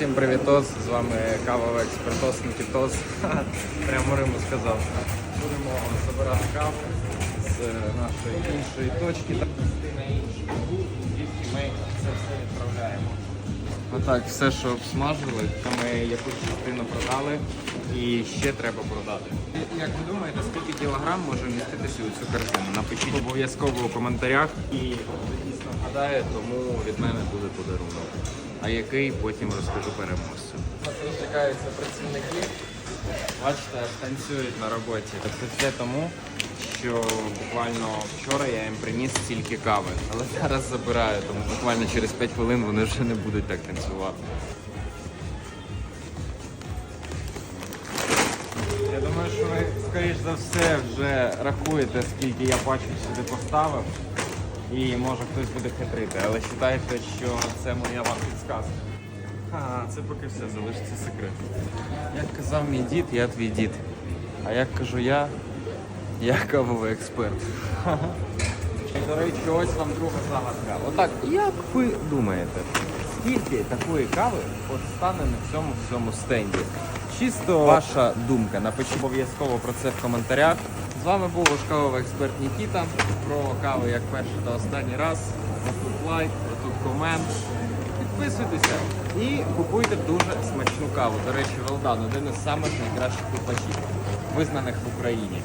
Всім привітос! З вами кавовий експертос Нікітос. Прямо Риму сказав. Будемо забирати каву з нашої іншої точки на інший бут, звідки ми це все відправляємо. Отак, все, що обсмажили, то ми якусь частину продали і ще треба продати. Як ви думаєте, скільки кілограм може вміститися у цю картину? Напишіть обов'язково у коментарях і дійсно вгадає, тому від мене буде. А який потім розкажу переможцю. Розлікаються працівники. Бачите, танцюють на роботі. Це все тому, що буквально вчора я їм приніс стільки кави, але зараз забираю, тому буквально через 5 хвилин вони вже не будуть так танцювати. Я думаю, що ви, скоріш за все, вже рахуєте, скільки я пачок сюди поставив. І може хтось буде хитрити, але вважайте, що це моя вам підсказка. А, це поки все, залишиться секрет. Як казав мій дід, я твій дід. А як кажу я, я кавовий експерт. До речі, ось вам друга загадка. Отак, як ви думаєте, скільки такої кави от стане на цьому всьому стенді? Чисто ваша думка. Напишіть обов'язково про це в коментарях. З вами був ваш кавовий експерт Нікіта. Про каву як перший та останній раз. Тут лайк, тут комент. Підписуйтеся і купуйте дуже смачну каву. До речі, Велдан один із самих найкращих купачів, визнаних в Україні.